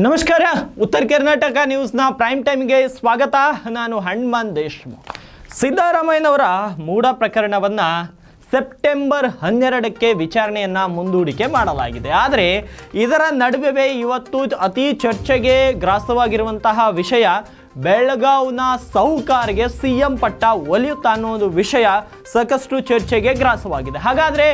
ನಮಸ್ಕಾರ, ಉತ್ತರ ಕರ್ನಾಟಕ ನ್ಯೂಸ್ನ ಪ್ರೈಮ್ ಟೈಮ್ಗೆ ಸ್ವಾಗತ. ನಾನು ಹನುಮಾನ್ ದೇಶ್ಮುಖ್. ಸಿದ್ದರಾಮಯ್ಯನವರ ಮೂಢ ಪ್ರಕರಣವನ್ನು ಸೆಪ್ಟೆಂಬರ್ ಹನ್ನೆರಡಕ್ಕೆ ವಿಚಾರಣೆಯನ್ನು ಮುಂದೂಡಿಕೆ ಮಾಡಲಾಗಿದೆ. ಆದರೆ, ಇದರ ನಡುವೆ ಇವತ್ತು ಅತಿ ಚರ್ಚೆಗೆ ಗ್ರಾಸವಾಗಿರುವಂತಹ ವಿಷಯ ಬೆಳಗಾವ್ನ ಸೌಕಾರ್ಗೆ ಸಿ ಎಂ ಪಟ್ಟ ಒಲಿಯುತ್ತಾ ಅನ್ನೋದು ವಿಷಯ ಸಾಕಷ್ಟು ಚರ್ಚೆಗೆ ಗ್ರಾಸವಾಗಿದೆ. ಹಾಗಾದರೆ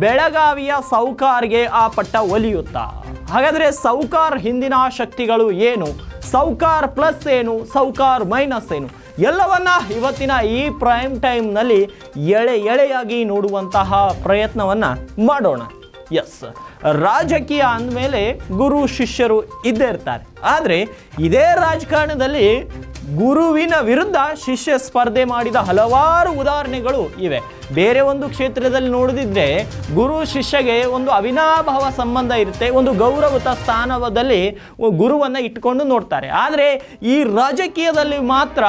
ಬೆಳಗಾವಿಯ ಸೌಕಾರ್ಗೆ ಆ ಪಟ್ಟ ಒಲಿಯುತ್ತಾ? ಹಾಗಾದರೆ ಸೌಕಾರ್ ಹಿಂದಿನ ಶಕ್ತಿಗಳು ಏನು? ಸೌಕಾರ್ ಪ್ಲಸ್ ಏನು? ಸೌಕಾರ್ ಮೈನಸ್ ಏನು? ಎಲ್ಲವನ್ನ ಇವತ್ತಿನ ಈ ಪ್ರೈಮ್ ಟೈಮ್ನಲ್ಲಿ ಎಳೆ ಎಳೆಯಾಗಿ ನೋಡುವಂತಹ ಪ್ರಯತ್ನವನ್ನು ಮಾಡೋಣ. ಎಸ್ ರಾಜಕೀಯ ಅಂದಮೇಲೆ ಗುರು ಶಿಷ್ಯರು ಇದ್ದೇ ಇರ್ತಾರೆ. ಆದರೆ ಇದೇ ರಾಜಕಾರಣದಲ್ಲಿ ಗುರುವಿನ ವಿರುದ್ಧ ಶಿಷ್ಯ ಸ್ಪರ್ಧೆ ಮಾಡಿದ ಹಲವಾರು ಉದಾಹರಣೆಗಳು ಇವೆ. ಬೇರೆ ಒಂದು ಕ್ಷೇತ್ರದಲ್ಲಿ ನೋಡಿದ್ರೆ ಗುರು ಶಿಷ್ಯಗೆ ಒಂದು ಅವಿನಾಭಾವ ಸಂಬಂಧ ಇರುತ್ತೆ, ಒಂದು ಗೌರವತ ಸ್ಥಾನದಲ್ಲಿ ಗುರುವನ್ನು ಇಟ್ಕೊಂಡು ನೋಡ್ತಾರೆ. ಆದರೆ ಈ ರಾಜಕೀಯದಲ್ಲಿ ಮಾತ್ರ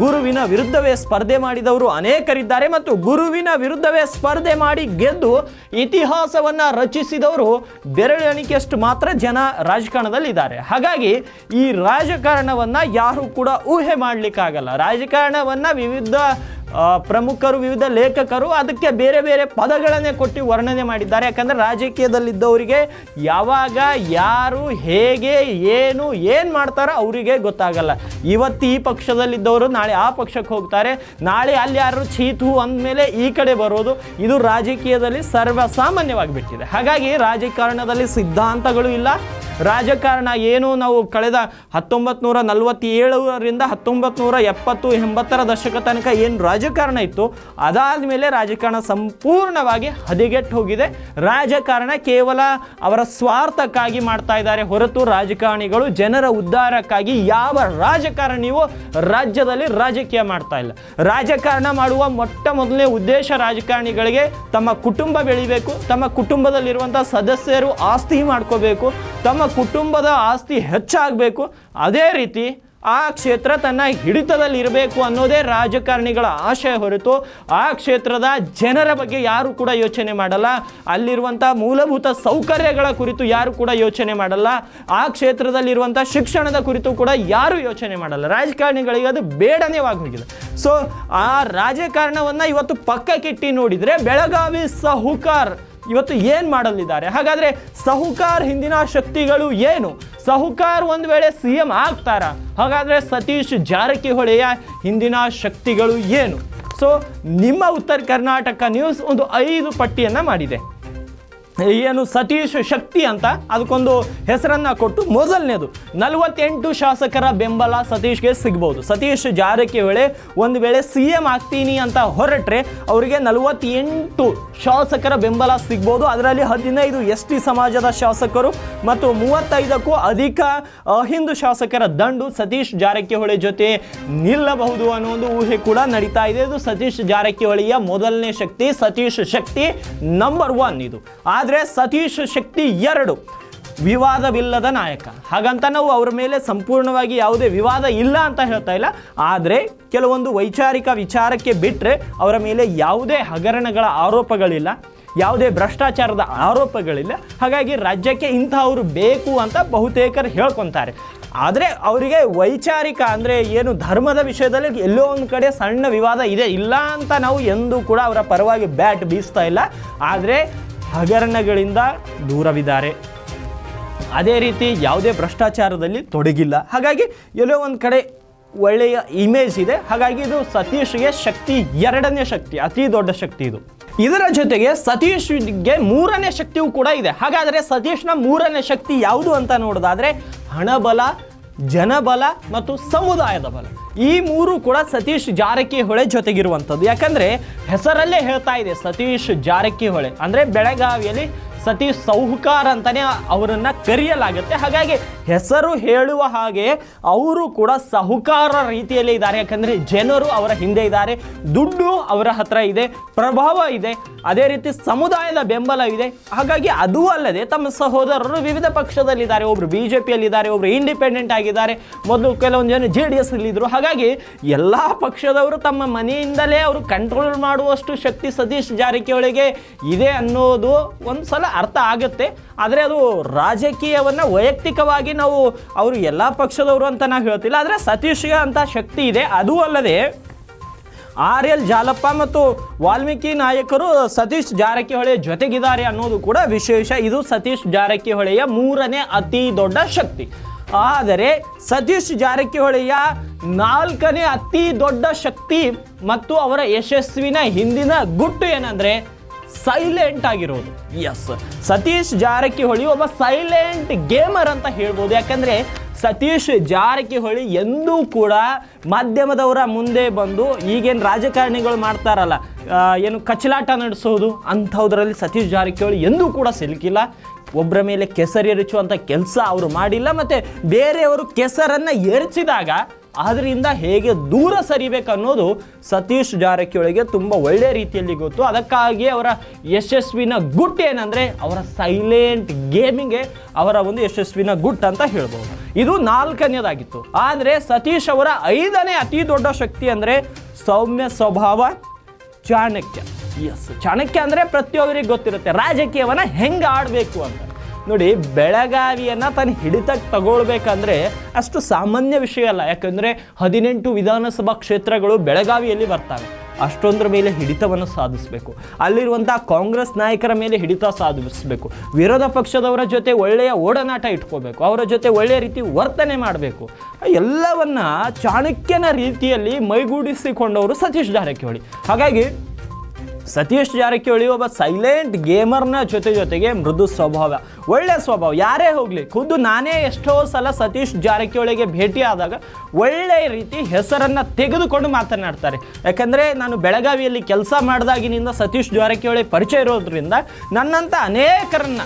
ಗುರುವಿನ ವಿರುದ್ಧವೇ ಸ್ಪರ್ಧೆ ಮಾಡಿದವರು ಅನೇಕರಿದ್ದಾರೆ ಮತ್ತು ಗುರುವಿನ ವಿರುದ್ಧವೇ ಸ್ಪರ್ಧೆ ಮಾಡಿ ಗೆದ್ದು ಇತಿಹಾಸವನ್ನು ರಚಿಸಿದವರು ಬೆರಳೆಣಿಕೆಯಷ್ಟು ಮಾತ್ರ ಜನ ರಾಜಕಾರಣದಲ್ಲಿ ಇದ್ದಾರೆ ಹಾಗಾಗಿ ಈ ರಾಜಕಾರಣವನ್ನು ಯಾರು ಕೂಡ ಊಹೆ ಮಾಡಲಿಕ್ಕಾಗಲ್ಲ. ರಾಜಕಾರಣವನ್ನು ವಿವಿಧ ಪ್ರಮುಖರು, ವಿವಿಧ ಲೇಖಕರು ಅದಕ್ಕೆ ಬೇರೆ ಬೇರೆ ಪದಗಳನ್ನೇ ಕೊಟ್ಟು ವರ್ಣನೆ ಮಾಡಿದ್ದಾರೆ. ಯಾಕಂದರೆ ರಾಜಕೀಯದಲ್ಲಿದ್ದವರಿಗೆ ಯಾವಾಗ, ಯಾರು, ಹೇಗೆ, ಏನು ಏನು ಮಾಡ್ತಾರೋ ಅವರಿಗೆ ಗೊತ್ತಾಗಲ್ಲ. ಇವತ್ತು ಈ ಪಕ್ಷದಲ್ಲಿದ್ದವರು ನಾಳೆ ಆ ಪಕ್ಷಕ್ಕೆ ಹೋಗ್ತಾರೆ. ನಾಳೆ ಅಲ್ಲಿ ಯಾರು ಚೀತು ಅಂದಮೇಲೆ ಈ ಕಡೆ ಬರೋದು. ಇದು ರಾಜಕೀಯದಲ್ಲಿ ಸರ್ವಸಾಮಾನ್ಯವಾಗಿ ಬಿಟ್ಟಿದೆ. ಹಾಗಾಗಿ ರಾಜಕಾರಣದಲ್ಲಿ ಸಿದ್ಧಾಂತಗಳು ಇಲ್ಲ. ರಾಜಕಾರಣ ಏನು ನಾವು ಕಳೆದ ಹತ್ತೊಂಬತ್ತು ನೂರ ನಲವತ್ತೇಳರಿಂದ ಹತ್ತೊಂಬತ್ತು ನೂರ ಎಪ್ಪತ್ತು ಎಂಬತ್ತರ ದಶಕ ತನಕ ಏನು ರಾಜಕಾರಣ ಇತ್ತು, ಅದಾದ ಮೇಲೆ ರಾಜಕಾರಣ ಸಂಪೂರ್ಣವಾಗಿ ಹದಿಗೆಟ್ಟು ಹೋಗಿದೆ. ರಾಜಕಾರಣ ಕೇವಲ ಅವರ ಸ್ವಾರ್ಥಕ್ಕಾಗಿ ಮಾಡ್ತಾ ಇದ್ದಾರೆ ಹೊರತು ರಾಜಕಾರಣಿಗಳು ಜನರ ಉದ್ಧಾರಕ್ಕಾಗಿ ಯಾವ ರಾಜಕಾರಣಿಯೂ ರಾಜ್ಯದಲ್ಲಿ ರಾಜಕೀಯ ಮಾಡ್ತಾ ಇಲ್ಲ. ರಾಜಕಾರಣ ಮಾಡುವ ಮೊಟ್ಟ ಮೊದಲನೇ ಉದ್ದೇಶ ರಾಜಕಾರಣಿಗಳಿಗೆ ತಮ್ಮ ಕುಟುಂಬ ಬೆಳಿಬೇಕು, ತಮ್ಮ ಕುಟುಂಬದಲ್ಲಿರುವಂಥ ಸದಸ್ಯರು ಆಸ್ತಿ ಮಾಡ್ಕೋಬೇಕು, ತಮ್ಮ ಕುಟುಂಬದ ಆಸ್ತಿ ಹೆಚ್ಚಾಗಬೇಕು, ಅದೇ ರೀತಿ ಆ ಕ್ಷೇತ್ರ ತನ್ನ ಹಿಡಿತದಲ್ಲಿ ಇರಬೇಕು ಅನ್ನೋದೇ ರಾಜಕಾರಣಿಗಳ ಆಶಯ ಹೊರತು ಆ ಕ್ಷೇತ್ರದ ಜನರ ಬಗ್ಗೆ ಯಾರು ಕೂಡ ಯೋಚನೆ ಮಾಡಲ್ಲ. ಅಲ್ಲಿರುವಂಥ ಮೂಲಭೂತ ಸೌಕರ್ಯಗಳ ಕುರಿತು ಯಾರು ಕೂಡ ಯೋಚನೆ ಮಾಡಲ್ಲ. ಆ ಕ್ಷೇತ್ರದಲ್ಲಿರುವಂಥ ಶಿಕ್ಷಣದ ಕುರಿತು ಕೂಡ ಯಾರು ಯೋಚನೆ ಮಾಡಲ್ಲ. ರಾಜಕಾರಣಿಗಳಿಗೆ ಅದು ಬೇಡನೇ ಹೋಗಿದೆ ಸೊ ಆ ರಾಜಕಾರಣವನ್ನು ಇವತ್ತು ಪಕ್ಕಕ್ಕಿಟ್ಟು ನೋಡಿದರೆ ಬೆಳಗಾವಿ ಸಹುಕಾರ್ ಇವತ್ತು ಏನು ಮಾಡಲಿದ್ದಾರೆ? ಹಾಗಾದರೆ ಸಹುಕಾರ್ ಹಿಂದಿನ ಶಕ್ತಿಗಳು ಏನು? ಸಹುಕಾರ್ ಒಂದು ವೇಳೆ ಸಿ ಎಂ ಆಗ್ತಾರ? ಹಾಗಾದರೆ ಸತೀಶ್ ಜಾರಕಿಹೊಳಿಯ ಹಿಂದಿನ ಶಕ್ತಿಗಳು ಏನು? ಸೊ ನಿಮ್ಮ ಉತ್ತರ ಕರ್ನಾಟಕ ನ್ಯೂಸ್ ಒಂದು ಐದು ಪಟ್ಟಿಯನ್ನು ಮಾಡಿದೆ. ಏನು ಸತೀಶ್ ಶಕ್ತಿ ಅಂತ ಅದಕ್ಕೊಂದು ಹೆಸರನ್ನು ಕೊಟ್ಟು ಮೊದಲನೇದು. ನಲವತ್ತೆಂಟು ಶಾಸಕರ ಬೆಂಬಲ ಸತೀಶ್ಗೆ ಸಿಗ್ಬೋದು. ಸತೀಶ್ ಜಾರಕಿಹೊಳಿ ಒಂದು ವೇಳೆ ಸಿ ಎಂ ಆಗ್ತೀನಿ ಅಂತ ಹೊರಟ್ರೆ ಅವರಿಗೆ ನಲವತ್ತೆಂಟು ಶಾಸಕರ ಬೆಂಬಲ ಸಿಗ್ಬೋದು. ಅದರಲ್ಲಿ ಹದಿನೈದು ಎಸ್ ಟಿ ಸಮಾಜದ ಶಾಸಕರು ಮತ್ತು ಮೂವತ್ತೈದಕ್ಕೂ ಅಧಿಕ ಹಿಂದೂ ಶಾಸಕರ ದಂಡು ಸತೀಶ್ ಜಾರಕಿಹೊಳಿ ಜೊತೆ ನಿಲ್ಲಬಹುದು ಅನ್ನೋ ಒಂದು ಊಹೆ ಕೂಡ ನಡೀತಾ ಇದೆ. ಇದು ಸತೀಶ್ ಜಾರಕಿಹೊಳಿಯ ಮೊದಲನೇ ಶಕ್ತಿ, ಸತೀಶ್ ಶಕ್ತಿ ನಂಬರ್ ಒನ್ ಇದು. ಆದರೆ ಸತೀಶ್ ಶಕ್ತಿ ಎರಡು, ವಿವಾದವಿಲ್ಲದ ನಾಯಕ. ಹಾಗಂತ ನಾವು ಅವರ ಮೇಲೆ ಸಂಪೂರ್ಣವಾಗಿ ಯಾವುದೇ ವಿವಾದ ಇಲ್ಲ ಅಂತ ಹೇಳ್ತಾ ಇಲ್ಲ. ಆದರೆ ಕೆಲವೊಂದು ವೈಚಾರಿಕ ವಿಚಾರಕ್ಕೆ ಬಿಟ್ಟರೆ ಅವರ ಮೇಲೆ ಯಾವುದೇ ಹಗರಣಗಳ ಆರೋಪಗಳಿಲ್ಲ, ಯಾವುದೇ ಭ್ರಷ್ಟಾಚಾರದ ಆರೋಪಗಳಿಲ್ಲ. ಹಾಗಾಗಿ ರಾಜ್ಯಕ್ಕೆ ಇಂಥವರು ಬೇಕು ಅಂತ ಬಹುತೇಕರು ಹೇಳ್ಕೊತಾರೆ. ಆದರೆ ಅವರಿಗೆ ವೈಚಾರಿಕ ಅಂದರೆ ಏನು ಧರ್ಮದ ವಿಷಯದಲ್ಲಿ ಎಲ್ಲೋ ಒಂದು ಕಡೆ ಸಣ್ಣ ವಿವಾದ ಇದೆ ಇಲ್ಲ ಅಂತ ನಾವು ಎಂದೂ ಕೂಡ ಅವರ ಪರವಾಗಿ ಬ್ಯಾಟ್ ಬೀಸ್ತಾ ಇಲ್ಲ. ಆದರೆ ಹಗರಣಗಳಿಂದ ದೂರವಿದ್ದಾರೆ. ಅದೇ ರೀತಿ ಯಾವುದೇ ಭ್ರಷ್ಟಾಚಾರದಲ್ಲಿ ತೊಡಗಿಲ್ಲ. ಹಾಗಾಗಿ ಎಲ್ಲೋ ಒಂದು ಕಡೆ ಒಳ್ಳೆಯ ಇಮೇಜ್ ಇದೆ. ಹಾಗಾಗಿ ಇದು ಸತೀಶ್ಗೆ ಶಕ್ತಿ, ಎರಡನೇ ಶಕ್ತಿ, ಅತಿ ದೊಡ್ಡ ಶಕ್ತಿ ಇದು. ಇದರ ಜೊತೆಗೆ ಸತೀಶ್ಗೆ ಮೂರನೇ ಶಕ್ತಿಯೂ ಕೂಡ ಇದೆ. ಹಾಗಾದರೆ ಸತೀಶ್ನ ಮೂರನೇ ಶಕ್ತಿ ಯಾವುದು ಅಂತ ನೋಡೋದಾದರೆ ಹಣಬಲ, ಜನಬಲ ಮತ್ತು ಸಮುದಾಯದ ಬಲ. ಈ ಮೂರು ಕೂಡ ಸತೀಶ್ ಜಾರಕಿಹೊಳೆ ಜೊತೆಗಿರುವಂಥದ್ದು. ಯಾಕಂದರೆ ಹೆಸರಲ್ಲೇ ಹೇಳ್ತಾ ಇದೆ ಸತೀಶ್ ಜಾರಕಿಹೊಳೆ. ಅಂದರೆ ಬೆಳಗಾವಿಯಲ್ಲಿ ಸತೀಶ್ ಸೌಹುಕಾರ್ ಅಂತಲೇ ಅವರನ್ನ ಕರೆಯಲಾಗುತ್ತೆ. ಹಾಗಾಗಿ ಹೆಸರು ಹೇಳುವ ಹಾಗೆ ಅವರು ಕೂಡ ಸಹುಕಾರ ರೀತಿಯಲ್ಲಿ ಇದ್ದಾರೆ. ಯಾಕಂದರೆ ಜನರು ಅವರ ಹಿಂದೆ ಇದ್ದಾರೆ. ದುಡ್ಡು ಅವರ ಹತ್ರ ಇದೆ. ಪ್ರಭಾವ ಇದೆ. ಅದೇ ರೀತಿ ಸಮುದಾಯದ ಬೆಂಬಲ ಇದೆ. ಹಾಗಾಗಿ ಅದೂ ಅಲ್ಲದೆ ತಮ್ಮ ಸಹೋದರರು ವಿವಿಧ ಪಕ್ಷದಲ್ಲಿದ್ದಾರೆ. ಒಬ್ರು ಬಿ ಜೆ ಪಿಯಲ್ಲಿದ್ದಾರೆ ಒಬ್ರು ಇಂಡಿಪೆಂಡೆಂಟ್ ಆಗಿದ್ದಾರೆ. ಮೊದಲು ಕೆಲವೊಂದು ಜನ ಜೆ ಡಿ ಎಸ್ ಇದ್ರು ಹಾಗಾಗಿ ಎಲ್ಲ ಪಕ್ಷದವರು ತಮ್ಮ ಮನೆಯಿಂದಲೇ ಅವರು ಕಂಟ್ರೋಲ್ ಮಾಡುವಷ್ಟು ಶಕ್ತಿ ಸತೀಶ್ ಜಾರಕಿಹೊಳಿಗೆ ಇದೆ ಅನ್ನೋದು ಒಂದು ಸಲ ಅರ್ಥ ಆಗುತ್ತೆ. ಆದರೆ ಅದು ರಾಜಕೀಯವನ್ನು ವೈಯಕ್ತಿಕವಾಗಿ ನಾವು ಅವರು ಎಲ್ಲ ಪಕ್ಷದವರು ಅಂತ ನಾವು ಹೇಳ್ತಿಲ್ಲ. ಆದರೆ ಸತೀಶ್ಗೆ ಅಂತ ಶಕ್ತಿ ಇದೆ. ಅದು ಅಲ್ಲದೆ ಆರ್ ಎಲ್ ಜಾಲಪ್ಪ ಮತ್ತು ವಾಲ್ಮೀಕಿ ನಾಯಕರು ಸತೀಶ್ ಜಾರಕಿಹೊಳಿ ಜೊತೆಗಿದ್ದಾರೆ ಅನ್ನೋದು ಕೂಡ ವಿಶೇಷ. ಇದು ಸತೀಶ್ ಜಾರಕಿಹೊಳಿಯ ಮೂರನೇ ಅತಿ ದೊಡ್ಡ ಶಕ್ತಿ. ಆದರೆ ಸತೀಶ್ ಜಾರಕಿಹೊಳಿಯ ನಾಲ್ಕನೇ ಅತಿ ದೊಡ್ಡ ಶಕ್ತಿ ಮತ್ತು ಅವರ ಯಶಸ್ವಿನ ಹಿಂದಿನ ಗುಟ್ಟು ಏನಂದ್ರೆ ಸೈಲೆಂಟ್ ಆಗಿರೋದು. ಎಸ್ ಸತೀಶ್ ಜಾರಕಿಹೊಳಿ ಒಬ್ಬ ಸೈಲೆಂಟ್ ಗೇಮರ್ ಅಂತ ಹೇಳ್ಬೋದು. ಯಾಕಂದ್ರೆ ಸತೀಶ್ ಜಾರಕಿಹೊಳಿ ಎಂದೂ ಕೂಡ ಮಾಧ್ಯಮದವರ ಮುಂದೆ ಬಂದು ಈಗೇನು ರಾಜಕಾರಣಿಗಳು ಮಾಡ್ತಾರಲ್ಲ ಏನು ಕಚಲಾಟ ನಡೆಸೋದು ಅಂಥದ್ರಲ್ಲಿ ಸತೀಶ್ ಜಾರಕಿಹೊಳಿ ಎಂದೂ ಕೂಡ ಸಿಲುಕಿಲ್ಲ. ಒಬ್ಬರ ಮೇಲೆ ಕೆಸರು ಎರಚುವಂಥ ಕೆಲಸ ಅವರು ಮಾಡಿಲ್ಲ. ಮತ್ತು ಬೇರೆಯವರು ಕೆಸರನ್ನು ಎರಚಿದಾಗ ಅದರಿಂದ ಹೇಗೆ ದೂರ ಸರಿಬೇಕು ಅನ್ನೋದು ಸತೀಶ್ ಜಾರಕಿಹೊಳಿಗೆ ತುಂಬ ಒಳ್ಳೆಯ ರೀತಿಯಲ್ಲಿ ಗೊತ್ತು. ಅದಕ್ಕಾಗಿ ಅವರ ಯಶಸ್ವಿನ ಗುಟ್ ಏನಂದರೆ ಅವರ ಸೈಲೆಂಟ್ ಗೇಮಿಂಗ್ಗೆ ಅವರ ಒಂದು ಯಶಸ್ವಿನ ಗುಟ್ ಅಂತ ಹೇಳ್ಬೋದು. ಇದು ನಾಲ್ಕನೇದಾಗಿತ್ತು. ಆದರೆ ಸತೀಶ್ ಅವರ ಐದನೇ ಅತಿ ದೊಡ್ಡ ಶಕ್ತಿ ಅಂದರೆ ಸೌಮ್ಯ ಸ್ವಭಾವ, ಚಾಣಕ್ಯ. ಎಸ್ ಚಾಣಕ್ಯ ಅಂದರೆ ಪ್ರತಿಯೊಬ್ಬರಿಗೆ ಗೊತ್ತಿರುತ್ತೆ. ರಾಜಕೀಯವನ್ನು ಹೆಂಗೆ ಆಡಬೇಕು ಅಂತ. ನೋಡಿ, ಬೆಳಗಾವಿಯನ್ನು ತನ್ನ ಹಿಡಿತಕ್ಕೆ ತಗೊಳ್ಬೇಕಂದ್ರೆ ಅಷ್ಟು ಸಾಮಾನ್ಯ ವಿಷಯ ಅಲ್ಲ. ಯಾಕಂದರೆ ಹದಿನೆಂಟು ವಿಧಾನಸಭಾ ಕ್ಷೇತ್ರಗಳು ಬೆಳಗಾವಿಯಲ್ಲಿ ಬರ್ತವೆ. ಅಷ್ಟೊಂದರ ಮೇಲೆ ಹಿಡಿತವನ್ನು ಸಾಧಿಸಬೇಕು. ಅಲ್ಲಿರುವಂಥ ಕಾಂಗ್ರೆಸ್ ನಾಯಕರ ಮೇಲೆ ಹಿಡಿತ ಸಾಧಿಸಬೇಕು. ವಿರೋಧ ಪಕ್ಷದವರ ಜೊತೆ ಒಳ್ಳೆಯ ಓಡನಾಟ ಇಟ್ಕೋಬೇಕು. ಅವರ ಜೊತೆ ಒಳ್ಳೆಯ ರೀತಿ ವರ್ತನೆ ಮಾಡಬೇಕು. ಎಲ್ಲವನ್ನ ಚಾಣಕ್ಯನ ರೀತಿಯಲ್ಲಿ ಮೈಗೂಡಿಸಿಕೊಂಡವರು ಸತೀಶ್ ಜಾರಕಿಹೊಳಿ. ಹಾಗಾಗಿ ಸತೀಶ್ ಜಾರಕಿಹೊಳಿ ಒಬ್ಬ ಸೈಲೆಂಟ್ ಗೇಮರ್ನ ಜೊತೆ ಜೊತೆಗೆ ಮೃದು ಸ್ವಭಾವ. ಒಳ್ಳೆ ಸ್ವಭಾವ. ಯಾರೇ ಹೋಗಲಿ, ಖುದ್ದು ನಾನೇ ಎಷ್ಟೋ ಸಲ ಸತೀಶ್ ಜಾರಕಿಹೊಳಿಗೆ ಭೇಟಿ ಆದಾಗ ಒಳ್ಳೆ ರೀತಿ ಹೆಸರನ್ನು ತೆಗೆದುಕೊಂಡು ಮಾತನಾಡ್ತಾರೆ. ಯಾಕಂದರೆ ನಾನು ಬೆಳಗಾವಿಯಲ್ಲಿ ಕೆಲಸ ಮಾಡಿದಾಗಿನಿಂದ ಸತೀಶ್ ಜಾರಕಿಹೊಳಿ ಪರಿಚಯ ಇರೋದ್ರಿಂದ ನನ್ನಂಥ ಅನೇಕರನ್ನ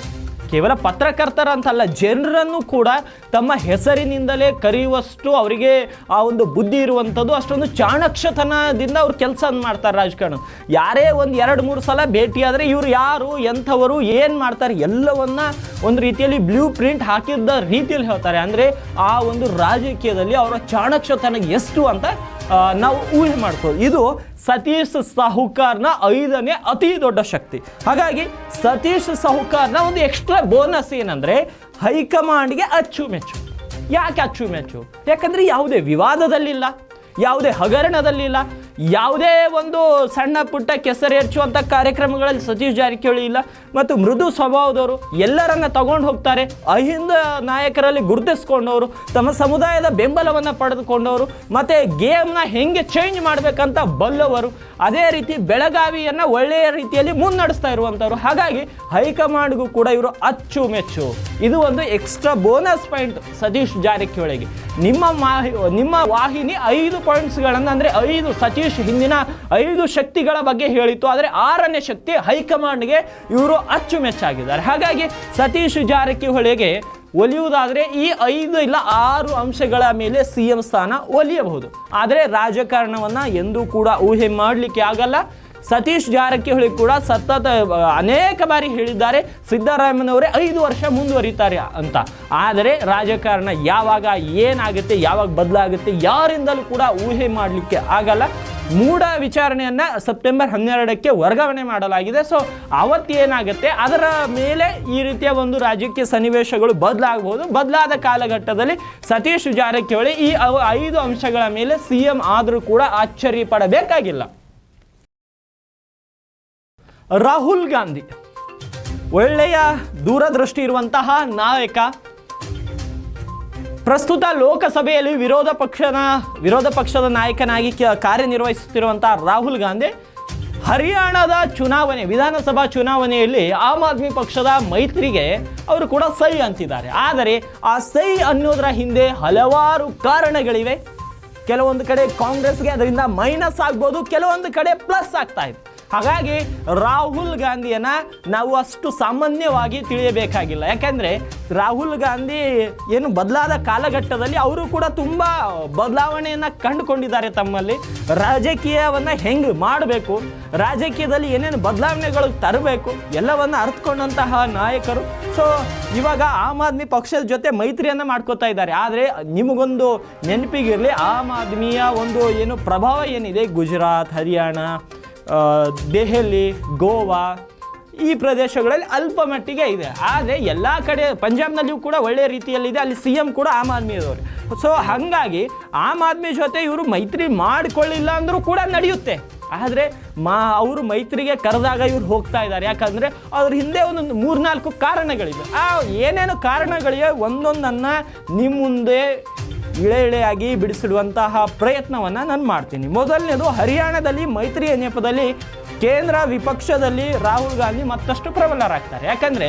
ಕೇವಲ ಪತ್ರಕರ್ತರಂತಲ್ಲ, ಜನರನ್ನು ಕೂಡ ತಮ್ಮ ಹೆಸರಿನಿಂದಲೇ ಕರೆಯುವಷ್ಟು ಅವರಿಗೆ ಆ ಒಂದು ಬುದ್ಧಿ ಇರುವಂಥದ್ದು, ಅಷ್ಟೊಂದು ಚಾಣಕ್ಷತನದಿಂದ ಅವ್ರು ಕೆಲಸ ಮಾಡ್ತಾರೆ ರಾಜಕಾರಣ. ಯಾರೇ ಒಂದು ಎರಡು, ಮೂರು ಸಲ ಭೇಟಿಯಾದರೆ ಇವರು ಯಾರು, ಎಂಥವರು, ಏನು ಮಾಡ್ತಾರೆ, ಎಲ್ಲವನ್ನ ಒಂದು ರೀತಿಯಲ್ಲಿ ಬ್ಲೂ ಪ್ರಿಂಟ್ ಹಾಕಿದ್ದ ರೀತಿಯಲ್ಲಿ ಹೇಳ್ತಾರೆ. ಅಂದರೆ ಆ ಒಂದು ರಾಜಕೀಯದಲ್ಲಿ ಅವರ ಚಾಣಕ್ಷತನ ಎಷ್ಟು ಅಂತ ನಾವು ಊಹೆ ಮಾಡ್ಬೋದು ಇದು ಸತೀಶ್ ಸಾಹುಕಾರ್ನ ಐದನೇ ಅತಿ ದೊಡ್ಡ ಶಕ್ತಿ. ಹಾಗಾಗಿ ಸತೀಶ್ ಸಾಹುಕಾರ್ನ ಒಂದು ಎಕ್ಸ್ಟ್ರಾ ಬೋನಸ್ ಏನಂದ್ರೆ ಹೈಕಮಾಂಡ್ಗೆ ಅಚ್ಚುಮೆಚ್ಚು. ಯಾಕೆ ಅಚ್ಚುಮೆಚ್ಚು? ಯಾಕಂದರೆ ಯಾವುದೇ ವಿವಾದದಲ್ಲಿಲ್ಲ, ಯಾವುದೇ ಹಗರಣದಲ್ಲಿಲ್ಲ ಯಾವುದೇ ಒಂದು ಸಣ್ಣ ಪುಟ್ಟ ಕೆಸರೇರ್ಚುವಂಥ ಕಾರ್ಯಕ್ರಮಗಳಲ್ಲಿ ಸತೀಶ್ ಜಾರಕಿಹೊಳಿ ಇಲ್ಲ. ಮತ್ತು ಮೃದು ಸ್ವಭಾವದವರು ಎಲ್ಲರನ್ನ ತಗೊಂಡು ಹೋಗ್ತಾರೆ. ಅಹಿಂದ ನಾಯಕರಲ್ಲಿ ಗುರುತಿಸ್ಕೊಂಡವರು, ತಮ್ಮ ಸಮುದಾಯದ ಬೆಂಬಲವನ್ನು ಪಡೆದುಕೊಂಡವರು, ಮತ್ತು ಗೇಮ್ನ ಹೆಂಗೆ ಚೇಂಜ್ ಮಾಡಬೇಕಂತ ಬಲ್ಲವರು. ಅದೇ ರೀತಿ ಬೆಳಗಾವಿಯನ್ನು ಒಳ್ಳೆಯ ರೀತಿಯಲ್ಲಿ ಮುನ್ನಡೆಸ್ತಾ ಇರುವಂಥವ್ರು. ಹಾಗಾಗಿ ಹೈಕಮಾಂಡ್ಗೂ ಕೂಡ ಇವರು ಅಚ್ಚುಮೆಚ್ಚು. ಇದು ಒಂದು ಎಕ್ಸ್ಟ್ರಾ ಬೋನಸ್ ಪಾಯಿಂಟ್ ಸತೀಶ್ ಜಾರಕಿಹೊಳಿಗೆ. ನಿಮ್ಮ ಮಾಹಿ, ನಿಮ್ಮ ವಾಹಿನಿ ಐದು ಪಾಯಿಂಟ್ಸ್ಗಳನ್ನು ಅಂದರೆ ಐದು ಸತೀಶ್ ಹಿಂದಿನ ಐದು ಶಕ್ತಿಗಳ ಬಗ್ಗೆ ಹೇಳಿತ್ತು. ಆದರೆ ಆರನೇ ಶಕ್ತಿ ಹೈಕಮಾಂಡ್ಗೆ ಇವರು ಅಚ್ಚುಮೆಚ್ಚಾಗಿದ್ದಾರೆ. ಹಾಗಾಗಿ ಸತೀಶ್ ಜಾರಕಿಹೊಳಿಗೆ ಒಲಿಯುವುದಾದರೆ ಈ ಐದು ಇಲ್ಲ ಆರು ಅಂಶಗಳ ಮೇಲೆ ಸಿ ಎಂ ಸ್ಥಾನ ಒಲಿಯಬಹುದು. ಆದರೆ ರಾಜಕಾರಣವನ್ನು ಎಂದೂ ಕೂಡ ಊಹೆ ಮಾಡಲಿಕ್ಕೆ ಆಗಲ್ಲ. ಸತೀಶ್ ಜಾರಕಿಹೊಳಿ ಕೂಡ ಸತತ ಅನೇಕ ಬಾರಿ ಹೇಳಿದ್ದಾರೆ, ಸಿದ್ದರಾಮಯ್ಯನವರೇ ಐದು ವರ್ಷ ಮುಂದುವರಿತಾರೆ ಅಂತ. ಆದರೆ ರಾಜಕಾರಣ ಯಾವಾಗ ಏನಾಗುತ್ತೆ, ಯಾವಾಗ ಬದಲಾಗುತ್ತೆ, ಯಾರಿಂದಲೂ ಕೂಡ ಊಹೆ ಮಾಡಲಿಕ್ಕೆ ಆಗಲ್ಲ. ಮೂಢ ವಿಚಾರಣೆಯನ್ನು ಸೆಪ್ಟೆಂಬರ್ ಹನ್ನೆರಡಕ್ಕೆ ವರ್ಗಾವಣೆ ಮಾಡಲಾಗಿದೆ. ಸೊ ಏನಾಗುತ್ತೆ? ಅದರ ಮೇಲೆ ಈ ರೀತಿಯ ಒಂದು ರಾಜಕೀಯ ಸನ್ನಿವೇಶಗಳು ಬದಲಾಗಬಹುದು. ಬದಲಾದ ಕಾಲಘಟ್ಟದಲ್ಲಿ ಸತೀಶ್ ಜಾರಕಿಹೊಳಿ ಈ ಐದು ಅಂಶಗಳ ಮೇಲೆ ಸಿ ಎಂ ಆದರೂ ಕೂಡ ಆಶ್ಚರ್ಯ ಪಡಬೇಕಾಗಿಲ್ಲ. ರಾಹುಲ್ ಗಾಂಧಿ ಒಳ್ಳೆಯ ದೂರದೃಷ್ಟಿ ಇರುವಂತಹ ನಾಯಕ ಪ್ರಸ್ತುತ ಲೋಕಸಭೆಯಲ್ಲಿ ವಿರೋಧ ಪಕ್ಷದ ವಿರೋಧ ಪಕ್ಷದ ನಾಯಕನಾಗಿ ಕ- ಕಾರ್ಯನಿರ್ವಹಿಸುತ್ತಿರುವಂತಹ ರಾಹುಲ್ ಗಾಂಧಿ ಹರಿಯಾಣದ ಚುನಾವಣೆ, ವಿಧಾನಸಭಾ ಚುನಾವಣೆಯಲ್ಲಿ ಆಮ್ ಆದ್ಮಿ ಪಕ್ಷದ ಮೈತ್ರಿಗೆ ಅವರು ಕೂಡ ಸೈ ಅಂತಿದ್ದಾರೆ. ಆದರೆ ಆ ಸೈ ಅನ್ನೋದರ ಹಿಂದೆ ಹಲವಾರು ಕಾರಣಗಳಿವೆ. ಕೆಲವೊಂದು ಕಡೆ ಕಾಂಗ್ರೆಸ್ಗೆ ಅದರಿಂದ ಮೈನಸ್ ಆಗ್ಬೋದು, ಕೆಲವೊಂದು ಕಡೆ ಪ್ಲಸ್ ಆಗ್ತಾ ಇದೆ. ಹಾಗಾಗಿ ರಾಹುಲ್ ಗಾಂಧಿಯನ್ನ ನಾವು ಅಷ್ಟು ಸಾಮಾನ್ಯವಾಗಿ ತಿಳಿಯಬೇಕಾಗಿಲ್ಲ. ಯಾಕಂದ್ರೆ ರಾಹುಲ್ ಗಾಂಧಿ ಏನು ಬದಲಾದ ಕಾಲಘಟ್ಟದಲ್ಲಿ ಅವರು ಕೂಡ ತುಂಬ ಬದಲಾವಣೆಯನ್ನು ಕಂಡುಕೊಂಡಿದ್ದಾರೆ ತಮ್ಮಲ್ಲಿ. ರಾಜಕೀಯವನ್ನ ಹೆಂಗೆ ಮಾಡಬೇಕು, ರಾಜಕೀಯದಲ್ಲಿ ಏನೇನು ಬದಲಾವಣೆಗಳು ತರಬೇಕು, ಎಲ್ಲವನ್ನ ಅರ್ಥಕೊಂಡಂತಹ ನಾಯಕರು. ಸೊ ಇವಾಗ ಆಮ್ ಆದ್ಮಿ ಪಕ್ಷದ ಜೊತೆ ಮೈತ್ರಿಯನ್ನ ಮಾಡ್ಕೋತಾ ಇದ್ದಾರೆ. ಆದರೆ ನಿಮಗೊಂದು ನೆನಪಿಗಿರಲಿ, ಆಮ್ ಆದ್ಮಿಯ ಒಂದು ಏನು ಪ್ರಭಾವ ಏನಿದೆ ಗುಜರಾತ್, ಹರಿಯಾಣ. ದೆಹಲಿ, ಗೋವಾ ಈ ಪ್ರದೇಶಗಳಲ್ಲಿ ಅಲ್ಪ ಮಟ್ಟಿಗೆ ಇದೆ. ಆದರೆ ಎಲ್ಲ ಕಡೆ ಪಂಜಾಬ್ನಲ್ಲಿಯೂ ಕೂಡ ಒಳ್ಳೆಯ ರೀತಿಯಲ್ಲಿದೆ. ಅಲ್ಲಿ ಸಿ ಎಂ ಕೂಡ ಆಮ್ ಆದ್ಮಿಯವರು ಸೊ ಹಾಗಾಗಿ ಆಮ್ ಆದ್ಮಿ ಜೊತೆ ಇವರು ಮೈತ್ರಿ ಮಾಡಿಕೊಳ್ಳಿಲ್ಲ ಅಂದರೂ ಕೂಡ ನಡೆಯುತ್ತೆ. ಆದರೆ ಮಾ, ಅವರು ಮೈತ್ರಿಗೆ ಕರೆದಾಗ ಇವ್ರು ಹೋಗ್ತಾ ಇದ್ದಾರೆ. ಯಾಕಂದರೆ ಅವ್ರ ಹಿಂದೆ ಒಂದೊಂದು ಮೂರ್ನಾಲ್ಕು ಕಾರಣಗಳಿವೆ. ಆ, ಏನೇನು ಕಾರಣಗಳಿವೆ? ಒಂದೊಂದನ್ನು ನಿಮ್ಮ ಮುಂದೆ ಇಳೆ ಇಳೆಯಾಗಿ ಬಿಡಿಸಿಡುವಂತಹ ಪ್ರಯತ್ನವನ್ನು ನಾನು ಮಾಡ್ತೀನಿ. ಮೊದಲನೇದು ಹರಿಯಾಣದಲ್ಲಿ ಮೈತ್ರಿಯ ನೆಪದಲ್ಲಿ ಕೇಂದ್ರ ವಿಪಕ್ಷದಲ್ಲಿ ರಾಹುಲ್ ಗಾಂಧಿ ಮತ್ತಷ್ಟು ಪ್ರಬಲರಾಗ್ತಾರೆ ಯಾಕಂದರೆ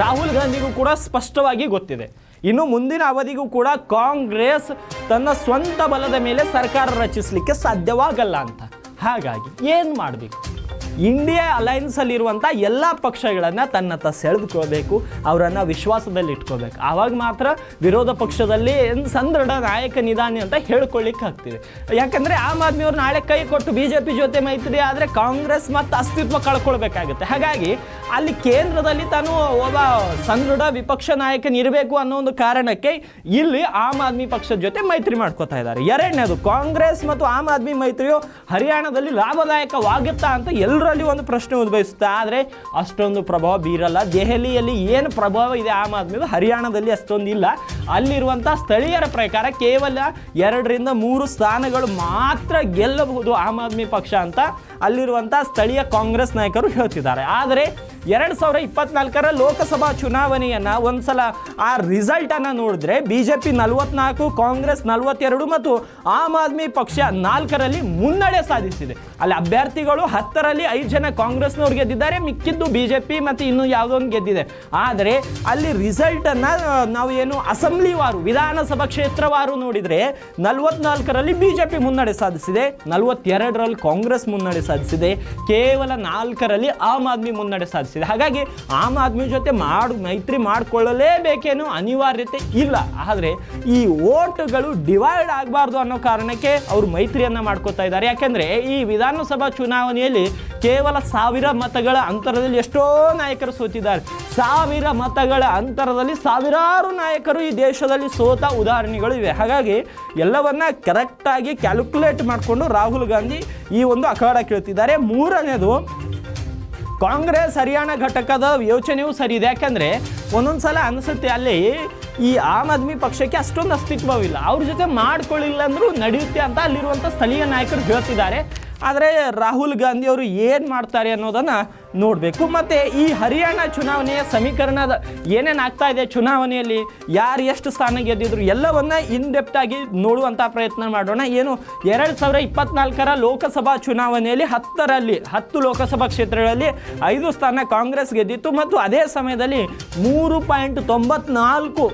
ರಾಹುಲ್ ಗಾಂಧಿಗೂ ಕೂಡ ಸ್ಪಷ್ಟವಾಗಿ ಗೊತ್ತಿದೆ. ಇನ್ನು ಮುಂದಿನ ಅವಧಿಗೂ ಕೂಡ ಕಾಂಗ್ರೆಸ್ ತನ್ನ ಸ್ವಂತ ಬಲದ ಮೇಲೆ ಸರ್ಕಾರ ರಚಿಸಲಿಕ್ಕೆ ಸಾಧ್ಯವಾಗಲ್ಲ ಅಂತ. ಹಾಗಾಗಿ ಏನು ಮಾಡಬೇಕು? ಇಂಡಿಯಾ ಅಲೈನ್ಸಲ್ಲಿರುವಂಥ ಎಲ್ಲ ಪಕ್ಷಗಳನ್ನು ತನ್ನತ್ತ ಸೆಳೆದುಕೋಬೇಕು ಅವರನ್ನು ವಿಶ್ವಾಸದಲ್ಲಿ ಇಟ್ಕೋಬೇಕು ಆವಾಗ ಮಾತ್ರ ವಿರೋಧ ಪಕ್ಷದಲ್ಲಿ ಸಂದೃಢ ನಾಯಕ ನಿಧಾನಿ ಅಂತ ಹೇಳ್ಕೊಳ್ಳಿಕ್ಕೆ ಆಗ್ತಿದೆ. ಯಾಕಂದರೆ ಆಮ್ ಆದ್ಮಿಯವ್ರು ನಾಳೆ ಕೈ ಕೊಟ್ಟು ಬಿ ಜೆ ಪಿ ಜೊತೆ ಮೈತ್ರಿ ಆದರೆ ಕಾಂಗ್ರೆಸ್ ಮತ್ತು ಅಸ್ತಿತ್ವ ಕಳ್ಕೊಳ್ಬೇಕಾಗುತ್ತೆ. ಹಾಗಾಗಿ ಅಲ್ಲಿ ಕೇಂದ್ರದಲ್ಲಿ ತಾನು ಒಬ್ಬ ಸಂದೃಢ ವಿಪಕ್ಷ ನಾಯಕನಿರಬೇಕು ಅನ್ನೋ ಒಂದು ಕಾರಣಕ್ಕೆ ಇಲ್ಲಿ ಆಮ್ ಆದ್ಮಿ ಪಕ್ಷದ ಜೊತೆ ಮೈತ್ರಿ ಮಾಡ್ಕೋತಾ ಇದ್ದಾರೆ. ಎರಡನೇದು, ಕಾಂಗ್ರೆಸ್ ಮತ್ತು ಆಮ್ ಆದ್ಮಿ ಮೈತ್ರಿಯು ಹರಿಯಾಣದಲ್ಲಿ ಲಾಭದಾಯಕವಾಗುತ್ತಾ ಅಂತ ಎಲ್ಲರಲ್ಲಿ ಒಂದು ಪ್ರಶ್ನೆ ಉದ್ಭವಿಸುತ್ತೆ. ಆದರೆ ಅಷ್ಟೊಂದು ಪ್ರಭಾವ ಬೀರಲ್ಲ. ದೆಹಲಿಯಲ್ಲಿ ಏನು ಪ್ರಭಾವ ಇದೆ ಆಮ್ ಆದ್ಮಿದು? ಹರಿಯಾಣದಲ್ಲಿ ಅಷ್ಟೊಂದು ಇಲ್ಲ. ಅಲ್ಲಿರುವಂಥ ಸ್ಥಳೀಯರ ಪ್ರಕಾರ ಕೇವಲ ಎರಡರಿಂದ ಮೂರು ಸ್ಥಾನಗಳು ಮಾತ್ರ ಗೆಲ್ಲಬಹುದು ಆಮ್ ಆದ್ಮಿ ಪಕ್ಷ ಅಂತ ಅಲ್ಲಿರುವಂಥ ಸ್ಥಳೀಯ ಕಾಂಗ್ರೆಸ್ ನಾಯಕರು ಹೇಳ್ತಿದ್ದಾರೆ. ಆದರೆ ಎರಡು ಸಾವಿರ ಇಪ್ಪತ್ನಾಲ್ಕರ ಲೋಕಸಭಾ ಚುನಾವಣೆಯನ್ನು ಒಂದ್ಸಲ ಆ ರಿಸಲ್ಟನ್ನು ನೋಡಿದ್ರೆ ಬಿ ಜೆ ಪಿ ನಲವತ್ನಾಲ್ಕು, ಕಾಂಗ್ರೆಸ್ ನಲವತ್ತೆರಡು ಮತ್ತು ಆಮ್ ಆದ್ಮಿ ಪಕ್ಷ ನಾಲ್ಕರಲ್ಲಿ ಮುನ್ನಡೆ ಸಾಧಿಸಿದೆ. ಅಲ್ಲಿ ಅಭ್ಯರ್ಥಿಗಳು ಹತ್ತರಲ್ಲಿ ಐದು ಜನ ಕಾಂಗ್ರೆಸ್ನವ್ರು ಗೆದ್ದಿದ್ದಾರೆ, ಮಿಕ್ಕಿದ್ದು ಬಿ ಜೆ ಪಿ ಮತ್ತು ಇನ್ನೂ ಯಾವುದೋ ಒಂದು ಗೆದ್ದಿದೆ. ಆದರೆ ಅಲ್ಲಿ ರಿಸಲ್ಟನ್ನು ನಾವು ಏನು ಅಸೆಂಬ್ಲಿವಾರು ವಿಧಾನಸಭಾ ಕ್ಷೇತ್ರವಾರು ನೋಡಿದರೆ ನಲವತ್ನಾಲ್ಕರಲ್ಲಿ ಬಿ ಜೆ ಮುನ್ನಡೆ ಸಾಧಿಸಿದೆ, ನಲವತ್ತೆರಡರಲ್ಲಿ ಕಾಂಗ್ರೆಸ್ ಮುನ್ನಡೆ ಸಾಧಿಸಿದೆ. ಕೇವಲ ನಾಲ್ಕರಲ್ಲಿ ಆಮ್ ಆದ್ಮಿ ಮುನ್ನಡೆ ಸಾಧಿಸಿದೆ. ಹಾಗಾಗಿ ಆಮ್ ಆದ್ಮಿ ಜೊತೆ ಮಾಡು, ಮೈತ್ರಿ ಮಾಡಿಕೊಳ್ಳಲೇಬೇಕೇನೋ ಅನಿವಾರ್ಯತೆ ಇಲ್ಲ. ಆದರೆ ಈ ಓಟ್ಗಳು ಡಿವೈಡ್ ಆಗಬಾರ್ದು ಅನ್ನೋ ಕಾರಣಕ್ಕೆ ಅವರು ಮೈತ್ರಿಯನ್ನು ಮಾಡ್ಕೋತಾ ಇದ್ದಾರೆ. ಯಾಕೆಂದರೆ ಈ ವಿಧಾನಸಭಾ ಚುನಾವಣೆಯಲ್ಲಿ ಕೇವಲ ಸಾವಿರ ಮತಗಳ ಅಂತರದಲ್ಲಿ ಎಷ್ಟೋ ನಾಯಕರು ಸೋತಿದ್ದಾರೆ. ಸಾವಿರ ಮತಗಳ ಅಂತರದಲ್ಲಿ ಸಾವಿರಾರು ನಾಯಕರು ಈ ದೇಶದಲ್ಲಿ ಸೋತ ಉದಾಹರಣೆಗಳು ಇವೆ. ಹಾಗಾಗಿ ಎಲ್ಲವನ್ನ ಕರೆಕ್ಟಾಗಿ ಕ್ಯಾಲ್ಕುಲೇಟ್ ಮಾಡಿಕೊಂಡು ರಾಹುಲ್ ಗಾಂಧಿ ಈ ಒಂದು ಅಖಾಡ ಕೇಳ್ತಿದ್ದಾರೆ. ಮೂರನೇದು, ಕಾಂಗ್ರೆಸ್ ಹರಿಯಾಣ ಘಟಕದ ಯೋಚನೆಯೂ ಸರಿ ಇದೆ ಯಾಕಂದರೆ ಒಂದೊಂದು ಸಲ ಅನಿಸುತ್ತೆ ಅಲ್ಲಿ ಈ ಆಮ್ ಆದ್ಮಿ ಪಕ್ಷಕ್ಕೆ ಅಷ್ಟೊಂದು ಅಸ್ತಿತ್ವವಿಲ್ಲ. ಅವ್ರ ಜೊತೆ ಮಾಡ್ಕೊಳ್ಳಿಲ್ಲ ಅಂದರೂ ನಡೆಯುತ್ತೆ ಅಂತ ಅಲ್ಲಿರುವಂಥ ಸ್ಥಳೀಯ ನಾಯಕರು ಹೇಳ್ತಿದ್ದಾರೆ. ಆದರೆ ರಾಹುಲ್ ಗಾಂಧಿ ಅವರು ಏನು ಮಾಡ್ತಾರೆ ಅನ್ನೋದನ್ನು ನೋಡಬೇಕು. ಮತ್ತು ಈ ಹರಿಯಾಣ ಚುನಾವಣೆಯ ಸಮೀಕರಣದ ಏನೇನು ಆಗ್ತಾ ಇದೆ ಚುನಾವಣೆಯಲ್ಲಿ, ಯಾರು ಎಷ್ಟು ಸ್ಥಾನ ಗೆದ್ದಿದ್ರು ಎಲ್ಲವನ್ನ ಇನ್ ಡೆಪ್ತ್ ಆಗಿ ನೋಡುವಂಥ ಪ್ರಯತ್ನ ಮಾಡೋಣ. ಏನು ಎರಡು ಸಾವಿರ ಇಪ್ಪತ್ನಾಲ್ಕರ ಲೋಕಸಭಾ ಚುನಾವಣೆಯಲ್ಲಿ ಹತ್ತರಲ್ಲಿ, ಹತ್ತು ಲೋಕಸಭಾ ಕ್ಷೇತ್ರಗಳಲ್ಲಿ ಐದು ಸ್ಥಾನ ಕಾಂಗ್ರೆಸ್ ಗೆದ್ದಿತ್ತು. ಮತ್ತು ಅದೇ ಸಮಯದಲ್ಲಿ ಮೂರು ಪಾಯಿಂಟ್ ತೊಂಬತ್ನಾಲ್ಕು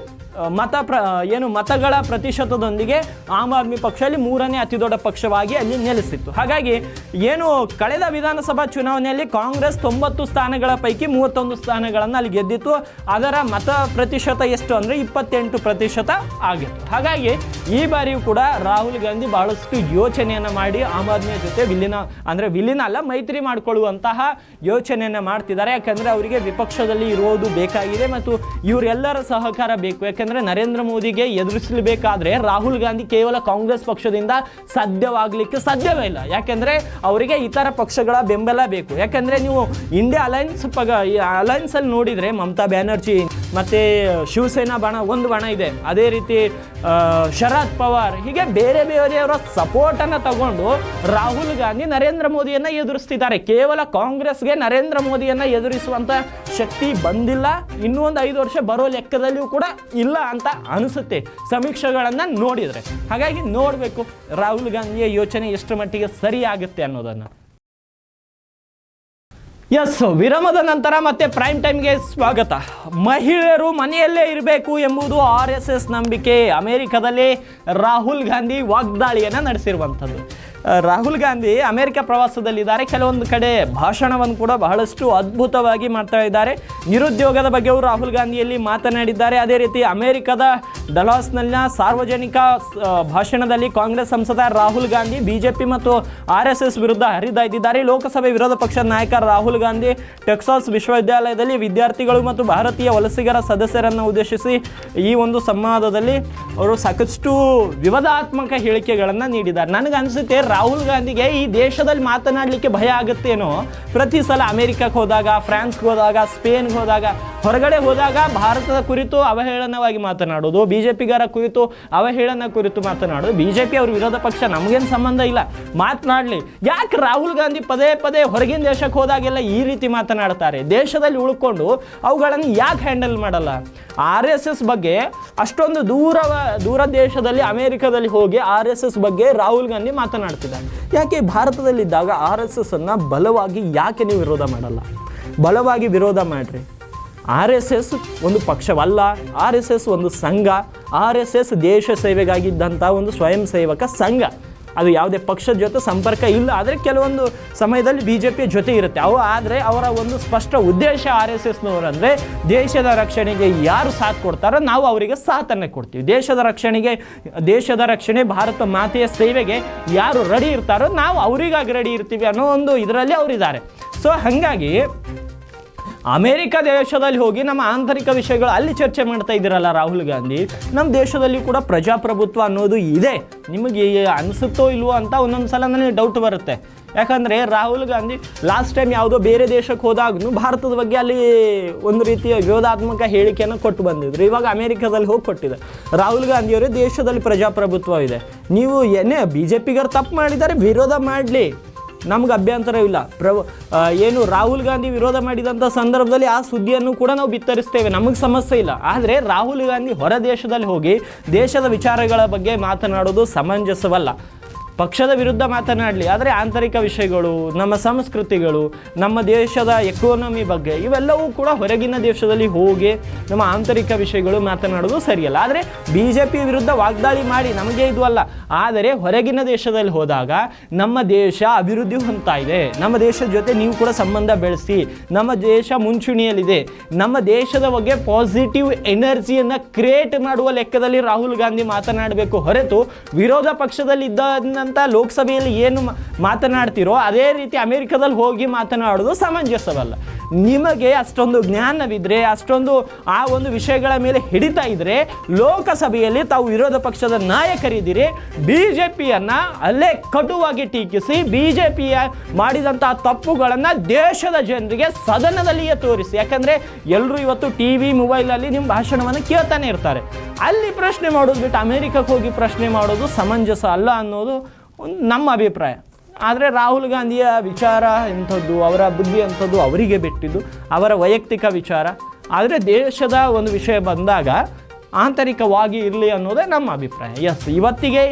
ಮತ ಪ್ರ ಏನು ಮತಗಳ ಪ್ರತಿಶತದೊಂದಿಗೆ ಆಮ್ ಆದ್ಮಿ ಪಕ್ಷ ಅಲ್ಲಿ ಮೂರನೇ ಅತಿ ದೊಡ್ಡ ಪಕ್ಷವಾಗಿ ಅಲ್ಲಿ ನೆಲೆಸಿತ್ತು. ಹಾಗಾಗಿ ಏನು ಕಳೆದ ವಿಧಾನಸಭಾ ಚುನಾವಣೆಯಲ್ಲಿ ಕಾಂಗ್ರೆಸ್ ತೊಂಬತ್ತು ಸ್ಥಾನಗಳ ಪೈಕಿ ಮೂವತ್ತೊಂದು ಸ್ಥಾನಗಳನ್ನು ಅಲ್ಲಿ ಗೆದ್ದಿತ್ತು. ಅದರ ಮತ ಪ್ರತಿಶತ ಎಷ್ಟು ಅಂದರೆ ಇಪ್ಪತ್ತೆಂಟು ಪ್ರತಿಶತ ಆಗಿತ್ತು. ಹಾಗಾಗಿ ಈ ಬಾರಿಯೂ ಕೂಡ ರಾಹುಲ್ ಗಾಂಧಿ ಬಹಳಷ್ಟು ಯೋಚನೆಯನ್ನು ಮಾಡಿ ಆಮ್ ಆದ್ಮಿಯ ಜೊತೆ ವಿಲೀನ, ಅಂದರೆ ವಿಲೀನ ಅಲ್ಲ, ಮೈತ್ರಿ ಮಾಡಿಕೊಳ್ಳುವಂತಹ ಯೋಚನೆಯನ್ನು ಮಾಡ್ತಿದ್ದಾರೆ. ಯಾಕಂದರೆ ಅವರಿಗೆ ವಿಪಕ್ಷದಲ್ಲಿ ಇರುವುದು ಬೇಕಾಗಿದೆ ಮತ್ತು ಇವರೆಲ್ಲರ ಸಹಕಾರ ಬೇಕು. ಯಾಕಂದರೆ ನರೇಂದ್ರ ಮೋದಿಗೆ ಎದುರಿಸಲೇಬೇಕಾದ್ರೆ ರಾಹುಲ್ ಗಾಂಧಿ ಕೇವಲ ಕಾಂಗ್ರೆಸ್ ಪಕ್ಷದಿಂದ ಸಾಧ್ಯವಾಗಲಿಕ್ಕೆ ಸಾಧ್ಯವೇ ಇಲ್ಲ. ಯಾಕೆಂದರೆ ಅವರಿಗೆ ಇತರ ಪಕ್ಷಗಳ ಬೆಂಬಲ ಬೇಕು. ಯಾಕಂದ್ರೆ ನೀವು ಇಂಡಿಯಾ ಅಲೈನ್ಸ್ ಪಗ ಅಲೈನ್ಸಲ್ಲಿ ನೋಡಿದರೆ ಮಮತಾ ಬ್ಯಾನರ್ಜಿ ಮತ್ತು ಶಿವಸೇನಾ ಬಣ, ಒಂದು ಬಣ ಇದೆ. ಅದೇ ರೀತಿ ಶರದ್ ಪವಾರ್, ಹೀಗೆ ಬೇರೆ ಬೇರೆಯವರ ಸಪೋರ್ಟನ್ನು ತಗೊಂಡು ರಾಹುಲ್ ಗಾಂಧಿ ನರೇಂದ್ರ ಮೋದಿಯನ್ನು ಎದುರಿಸ್ತಿದ್ದಾರೆ. ಕೇವಲ ಕಾಂಗ್ರೆಸ್ಗೆ ನರೇಂದ್ರ ಮೋದಿಯನ್ನು ಎದುರಿಸುವಂಥ ಶಕ್ತಿ ಬಂದಿಲ್ಲ. ಇನ್ನೂ ಒಂದು ಐದು ವರ್ಷ ಬರೋ ಲೆಕ್ಕದಲ್ಲಿಯೂ ಕೂಡ ಇಲ್ಲ. ಅಂತ ಅನಿಸುತ್ತೆ. ಸಮೀಕ್ಷೆಗಳನ್ನು ನೋಡಿದರೆ. ಹಾಗಾಗಿ ನೋಡಬೇಕು, ರಾಹುಲ್ ಗಾಂಧಿಯ ಯೋಚನೆ ಎಷ್ಟು ಮಟ್ಟಿಗೆ ಸರಿ ಆಗುತ್ತೆ ಅನ್ನೋದನ್ನು. ಎಸ್ ವಿರಾಮದ ನಂತರ ಮತ್ತೆ ಪ್ರೈಮ್ ಟೈಮ್ಗೆ ಸ್ವಾಗತ. ಮಹಿಳೆಯರು ಮನೆಯಲ್ಲೇ ಇರಬೇಕು ಎಂಬುದು ಆರ್ ಎಸ್ ಎಸ್ ನಂಬಿಕೆ. ಅಮೆರಿಕದಲ್ಲಿ ರಾಹುಲ್ ಗಾಂಧಿ ವಾಗ್ದಾಳಿಯನ್ನು ನಡೆಸಿರುವಂಥದ್ದು. ರಾಹುಲ್ ಗಾಂಧಿ ಅಮೆರಿಕ ಪ್ರವಾಸದಲ್ಲಿದ್ದಾರೆ. ಕೆಲವೊಂದು ಕಡೆ ಭಾಷಣವನ್ನು ಕೂಡ ಬಹಳಷ್ಟು ಅದ್ಭುತವಾಗಿ ಮಾಡ್ತಾ ಇದ್ದಾರೆ. ನಿರುದ್ಯೋಗದ ಬಗ್ಗೆಯೂ ರಾಹುಲ್ ಗಾಂಧಿಯಲ್ಲಿ ಮಾತನಾಡಿದ್ದಾರೆ. ಅದೇ ರೀತಿ ಅಮೆರಿಕದ ಡಲಾಸ್ನಲ್ಲಿನ ಸಾರ್ವಜನಿಕ ಭಾಷಣದಲ್ಲಿ ಕಾಂಗ್ರೆಸ್ ಸಂಸದ ರಾಹುಲ್ ಗಾಂಧಿ, ಬಿಜೆಪಿ ಮತ್ತು ಆರ್ ಎಸ್ ಎಸ್ ವಿರುದ್ಧ ಹರಿದಾಯ್ದಿದ್ದಾರೆ. ಲೋಕಸಭೆ ವಿರೋಧ ಪಕ್ಷದ ನಾಯಕ ರಾಹುಲ್ ಗಾಂಧಿ ಟೆಕ್ಸಾಸ್ ವಿಶ್ವವಿದ್ಯಾಲಯದಲ್ಲಿ ವಿದ್ಯಾರ್ಥಿಗಳು ಮತ್ತು ಭಾರತೀಯ ವಲಸಿಗರ ಸದಸ್ಯರನ್ನು ಉದ್ದೇಶಿಸಿ ಈ ಒಂದು ಸಂವಾದದಲ್ಲಿ ಅವರು ಸಾಕಷ್ಟು ವಿವಾದಾತ್ಮಕ ಹೇಳಿಕೆಗಳನ್ನು ನೀಡಿದ್ದಾರೆ. ನನಗೆ ಅನಿಸುತ್ತೆ ರಾಹುಲ್ ಗಾಂಧಿಗೆ ಈ ದೇಶದಲ್ಲಿ ಮಾತನಾಡಲಿಕ್ಕೆ ಭಯ ಆಗುತ್ತೇನೋ? ಪ್ರತಿ ಸಲ ಅಮೆರಿಕಕ್ಕೆ ಹೋದಾಗ, ಫ್ರಾನ್ಸ್ಗೆ ಹೋದಾಗ, ಸ್ಪೇನ್ಗೆ ಹೋದಾಗ, ಹೊರಗಡೆ ಹೋದಾಗ ಭಾರತದ ಕುರಿತು ಅವಹೇಳನವಾಗಿ ಮಾತನಾಡೋದು ಬಿ ಜೆ ಪಿಗಾರ ಕುರಿತು ಅವಹೇಳನ ಕುರಿತು ಮಾತನಾಡೋದು ಬಿ ಜೆ ಪಿ ಅವ್ರ ವಿರೋಧ ಪಕ್ಷ ನಮಗೇನು ಸಂಬಂಧ ಇಲ್ಲ. ಮಾತನಾಡಲಿ. ಯಾಕೆ ರಾಹುಲ್ ಗಾಂಧಿ ಪದೇ ಪದೇ ಹೊರಗಿನ ದೇಶಕ್ಕೆ ಹೋದಾಗೆಲ್ಲ ಈ ರೀತಿ ಮಾತನಾಡ್ತಾರೆ? ದೇಶದಲ್ಲಿ ಉಳ್ಕೊಂಡು ಅವುಗಳನ್ನು ಯಾಕೆ ಹ್ಯಾಂಡಲ್ ಮಾಡಲ್ಲ? ಆರ್ ಎಸ್ ಎಸ್ ಬಗ್ಗೆ ಅಷ್ಟೊಂದು ದೂರ ದೂರ ದೇಶದಲ್ಲಿ ಅಮೆರಿಕದಲ್ಲಿ ಹೋಗಿ ಆರ್ ಎಸ್ ಎಸ್ ಬಗ್ಗೆ ರಾಹುಲ್ ಗಾಂಧಿ ಮಾತನಾಡ್ತಿದ್ದಾರೆ ಯಾಕೆ ಭಾರತದಲ್ಲಿದ್ದಾಗ ಆರ್ ಎಸ್ ಎಸ್ಸನ್ನು ಬಲವಾಗಿ ಯಾಕೆ ನೀವು ವಿರೋಧ ಮಾಡಲ್ಲ? ಬಲವಾಗಿ ವಿರೋಧ ಮಾಡಿರಿ. ಆರ್ ಎಸ್ ಎಸ್ ಒಂದು ಪಕ್ಷವಲ್ಲ, ಆರ್ ಎಸ್ ಎಸ್ ಒಂದು ಸಂಘ, ಆರ್ ಎಸ್ ಎಸ್ ದೇಶ ಸೇವೆಗಾಗಿದ್ದಂಥ ಒಂದು ಸ್ವಯಂ ಸೇವಕ ಸಂಘ. ಅದು ಯಾವುದೇ ಪಕ್ಷದ ಜೊತೆ ಸಂಪರ್ಕ ಇಲ್ಲ, ಆದರೆ ಕೆಲವೊಂದು ಸಮಯದಲ್ಲಿ ಬಿ ಜೆ ಪಿ ಜೊತೆ ಇರುತ್ತೆ. ಅವು ಆದರೆ ಅವರ ಒಂದು ಸ್ಪಷ್ಟ ಉದ್ದೇಶ ಆರ್ ಎಸ್ ದೇಶದ ರಕ್ಷಣೆಗೆ ಯಾರು ಸಾಥ್ ಕೊಡ್ತಾರೋ ನಾವು ಅವರಿಗೆ ಸಾಥನ್ನು ಕೊಡ್ತೀವಿ. ದೇಶದ ರಕ್ಷಣೆಗೆ, ದೇಶದ ರಕ್ಷಣೆ, ಭಾರತ ಮಾತೆಯ ಸೇವೆಗೆ ಯಾರು ರೆಡಿ ಇರ್ತಾರೋ ನಾವು ಅವರಿಗಾಗಿ ರೆಡಿ ಇರ್ತೀವಿ ಅನ್ನೋ ಒಂದು ಇದರಲ್ಲಿ ಅವರಿದ್ದಾರೆ. ಸೊ ಹಾಗಾಗಿ ಅಮೇರಿಕ ದೇಶದಲ್ಲಿ ಹೋಗಿ ನಮ್ಮ ಆಂತರಿಕ ವಿಷಯಗಳು ಅಲ್ಲಿ ಚರ್ಚೆ ಮಾಡ್ತಾ ಇದ್ದೀರಲ್ಲ ರಾಹುಲ್ ಗಾಂಧಿ ನಮ್ಮ ದೇಶದಲ್ಲಿ ಕೂಡ ಪ್ರಜಾಪ್ರಭುತ್ವ ಅನ್ನೋದು ಇದೆ. ನಿಮಗೆ ಅನಿಸುತ್ತೋ ಇಲ್ವೋ ಅಂತ ಒಂದೊಂದು ಸಲ ನನಗೆ ಡೌಟ್ ಬರುತ್ತೆ. ಯಾಕಂದರೆ ರಾಹುಲ್ ಗಾಂಧಿ ಲಾಸ್ಟ್ ಟೈಮ್ ಯಾವುದೋ ಬೇರೆ ದೇಶಕ್ಕೆ ಹೋದಾಗೂ ಭಾರತದ ಬಗ್ಗೆ ಅಲ್ಲಿ ಒಂದು ರೀತಿಯ ವಿರೋಧಾತ್ಮಕ ಹೇಳಿಕೆಯನ್ನು ಕೊಟ್ಟು ಬಂದಿದ್ರು. ಇವಾಗ ಅಮೇರಿಕಾದಲ್ಲಿ ಹೋಗಿ ಕೊಟ್ಟಿದೆ. ರಾಹುಲ್ ಗಾಂಧಿಯವರೇ ದೇಶದಲ್ಲಿ ಪ್ರಜಾಪ್ರಭುತ್ವ ಇದೆ. ನೀವು ಏನೇ ಬಿ ಜೆ ಪಿಗರು ತಪ್ಪು ಮಾಡಿದ್ದಾರೆ, ವಿರೋಧ ಮಾಡಲಿ. ನಮ್ಗೆ ಅಭ್ಯಂತರವಿಲ್ಲ ಆ, ಏನು ರಾಹುಲ್ ಗಾಂಧಿ ವಿರೋಧ ಮಾಡಿದಂಥ ಸಂದರ್ಭದಲ್ಲಿ ಆ ಸುದ್ದಿಯನ್ನು ಕೂಡ ನಾವು ಬಿತ್ತರಿಸ್ತೇವೆ. ನಮಗೆ ಸಮಸ್ಯೆ ಇಲ್ಲ. ಆದರೆ ರಾಹುಲ್ ಗಾಂಧಿ ಹೊರ ದೇಶದಲ್ಲಿ ಹೋಗಿ ದೇಶದ ವಿಚಾರಗಳ ಬಗ್ಗೆ ಮಾತನಾಡೋದು ಸಮಂಜಸವಲ್ಲ. ಪಕ್ಷದ ವಿರುದ್ಧ ಮಾತನಾಡಲಿ, ಆದರೆ ಆಂತರಿಕ ವಿಷಯಗಳು, ನಮ್ಮ ಸಂಸ್ಕೃತಿಗಳು, ನಮ್ಮ ದೇಶದ ಎಕಾನಮಿ ಬಗ್ಗೆ ಇವೆಲ್ಲವೂ ಕೂಡ ಹೊರಗಿನ ದೇಶದಲ್ಲಿ ಹೋಗಿ ನಮ್ಮ ಆಂತರಿಕ ವಿಷಯಗಳು ಮಾತನಾಡೋದು ಸರಿಯಲ್ಲ. ಆದರೆ ಬಿ ಜೆ ಪಿ ವಿರುದ್ಧ ವಾಗ್ದಾಳಿ ಮಾಡಿ ನಮಗೆ ಇದು ಅಲ್ಲ. ಆದರೆ ಹೊರಗಿನ ದೇಶದಲ್ಲಿ ಹೋದಾಗ ನಮ್ಮ ದೇಶ ಅಭಿವೃದ್ಧಿ ಹೊಂದ್ತಾ ಇದೆ. ನಮ್ಮ ದೇಶದ ಜೊತೆ ನೀವು ಕೂಡ ಸಂಬಂಧ ಬೆಳೆಸಿ, ನಮ್ಮ ದೇಶ ಮುಂಚೂಣಿಯಲ್ಲಿದೆ. ನಮ್ಮ ದೇಶದ ಬಗ್ಗೆ ಪಾಸಿಟಿವ್ ಎನರ್ಜಿಯನ್ನು ಕ್ರಿಯೇಟ್ ಮಾಡುವ ಲೆಕ್ಕದಲ್ಲಿ ರಾಹುಲ್ ಗಾಂಧಿ ಮಾತನಾಡಬೇಕು ಹೊರತು ವಿರೋಧ ಪಕ್ಷದಲ್ಲಿ ಇದ್ದಂಥ ಲೋಕಸಭೆಯಲ್ಲಿ ಏನು ಮಾತನಾಡ್ತೀರೋ ಅದೇ ರೀತಿ ಅಮೆರಿಕದಲ್ಲಿ ಹೋಗಿ ಮಾತನಾಡೋದು ಸಮಂಜಸವಲ್ಲ. ನಿಮಗೆ ಅಷ್ಟೊಂದು ಜ್ಞಾನವಿದ್ದರೆ ಅಷ್ಟೊಂದು ಆ ಒಂದು ವಿಷಯಗಳ ಮೇಲೆ ಹಿಡಿತಾ ಇದ್ದರೆ ಲೋಕಸಭೆಯಲ್ಲಿ ತಾವು ವಿರೋಧ ಪಕ್ಷದ ನಾಯಕರಿದ್ದೀರಿ ಬಿ ಜೆ ಪಿಯನ್ನು ಅಲ್ಲೇ ಕಟುವಾಗಿ ಟೀಕಿಸಿ ಬಿ ಜೆ ಪಿಯ ಮಾಡಿದಂಥ ತಪ್ಪುಗಳನ್ನು ದೇಶದ ಜನರಿಗೆ ಸದನದಲ್ಲಿಯೇ ತೋರಿಸಿ. ಯಾಕಂದರೆ ಎಲ್ಲರೂ ಇವತ್ತು ಟಿ ವಿ ಮೊಬೈಲಲ್ಲಿ ನಿಮ್ಮ ಭಾಷಣವನ್ನು ಕೇಳ್ತಾನೆ ಇರ್ತಾರೆ. ಅಲ್ಲಿ ಪ್ರಶ್ನೆ ಮಾಡೋದು ಬಿಟ್ಟು ಅಮೆರಿಕಕ್ಕೆ ಹೋಗಿ ಪ್ರಶ್ನೆ ಮಾಡೋದು ಸಮಂಜಸ ಅಲ್ಲ ಅನ್ನೋದು ನಮ್ಮ ಅಭಿಪ್ರಾಯ. ಆದರೆ ರಾಹುಲ್ ಗಾಂಧಿಯ ವಿಚಾರ ಎಂಥದ್ದು ಅವರ ಬುದ್ಧಿ ಅಂಥದ್ದು ಅವರಿಗೆ ಬಿಟ್ಟಿದ್ದು, ಅವರ ವೈಯಕ್ತಿಕ ವಿಚಾರ. ಆದರೆ ದೇಶದ ಒಂದು ವಿಷಯ ಬಂದಾಗ ಆಂತರಿಕವಾಗಿ ಇರಲಿ ಅನ್ನೋದೇ ನಮ್ಮ ಅಭಿಪ್ರಾಯ. ಎಸ್ ಇವತ್ತಿಗೆ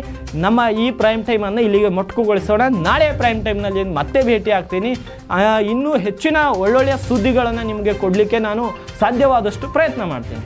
ನಮ್ಮ ಈ ಪ್ರೈಮ್ ಟೈಮನ್ನು ಇಲ್ಲಿಗೆ ಮೊಟಕುಗೊಳಿಸೋಣ. ನಾಳೆ ಪ್ರೈಮ್ ಟೈಮ್ನಲ್ಲಿ ಮತ್ತೆ ಭೇಟಿ ಆಗ್ತೀನಿ. ಇನ್ನೂ ಹೆಚ್ಚಿನ ಒಳ್ಳೊಳ್ಳೆಯ ಸುದ್ದಿಗಳನ್ನು ನಿಮಗೆ ಕೊಡಲಿಕ್ಕೆ ನಾನು ಸಾಧ್ಯವಾದಷ್ಟು ಪ್ರಯತ್ನ ಮಾಡ್ತೀನಿ.